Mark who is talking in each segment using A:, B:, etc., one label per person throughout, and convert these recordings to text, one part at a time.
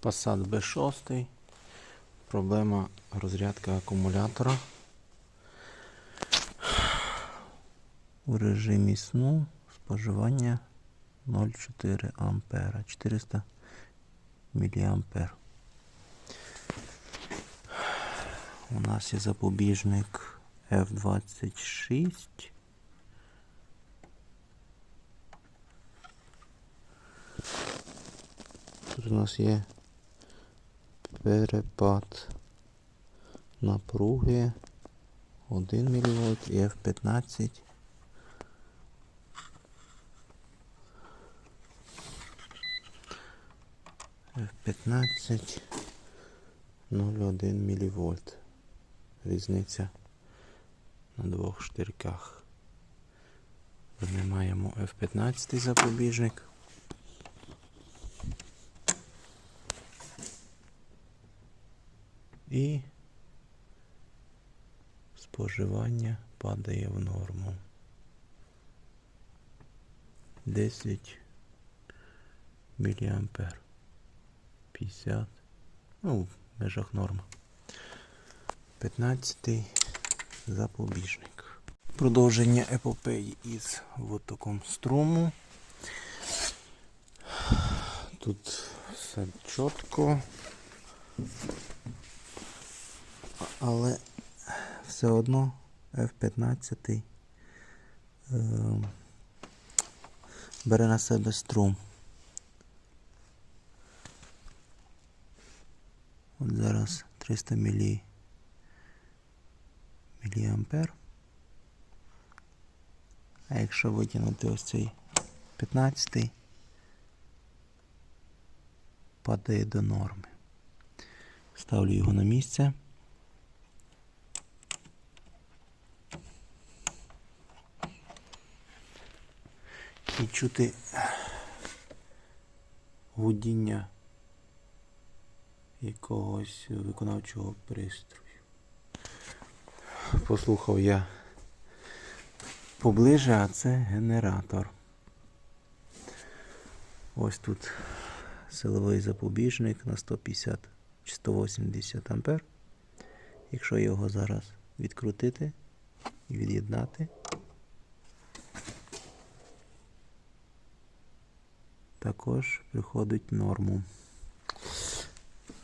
A: Passat B6. Проблема розрядки акумулятора. У режимі сну споживання 0,4 ампера. 400 міліампер. У нас є запобіжник F26. Тут у нас є перепад напруги 1 мВ і F15. F15 0,1 мВ. Різниця на двох штирках. Ми маємо F15 запобіжник. І споживання падає в норму. 10 міліампер. 50. Ну, в межах норми. 15 запобіжник. Продовження епопеї із витоком струму. Тут все чітко. Але все одно F15 е, бере на себе струм. От зараз 300 мілі, міліампер. А якщо витягнути ось цей 15 падає до норми. Ставлю його на місце. І чути гудіння якогось виконавчого пристрою. Послухав я поближе, а це генератор. Ось тут силовий запобіжник на 150 чи 180 ампер. Якщо його зараз відкрутити і від'єднати, також приходить норму.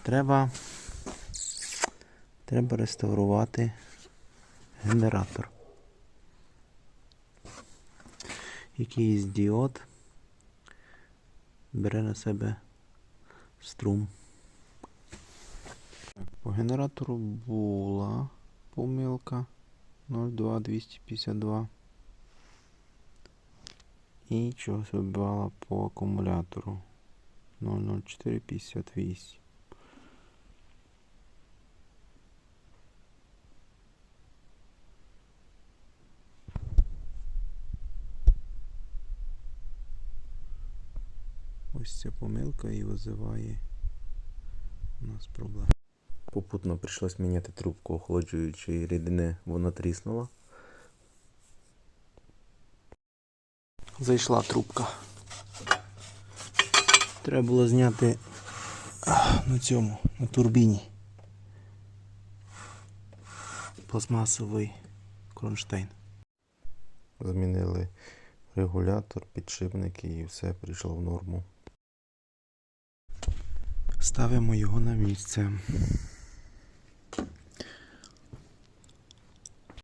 A: Треба, треба реставрувати генератор. Якийсь діод бере на себе струм. По генератору була помилка 02252. І чогось вибивала по акумулятору 00458. Ось ця помилка і визиває у нас проблеми. Попутно прийшлось міняти трубку охолоджуючої рідини, вона тріснула. Зайшла трубка. Треба було зняти на цьому, на турбіні. Пластмасовий кронштейн. Змінили регулятор, підшипники і все прийшло в норму. Ставимо його на місце.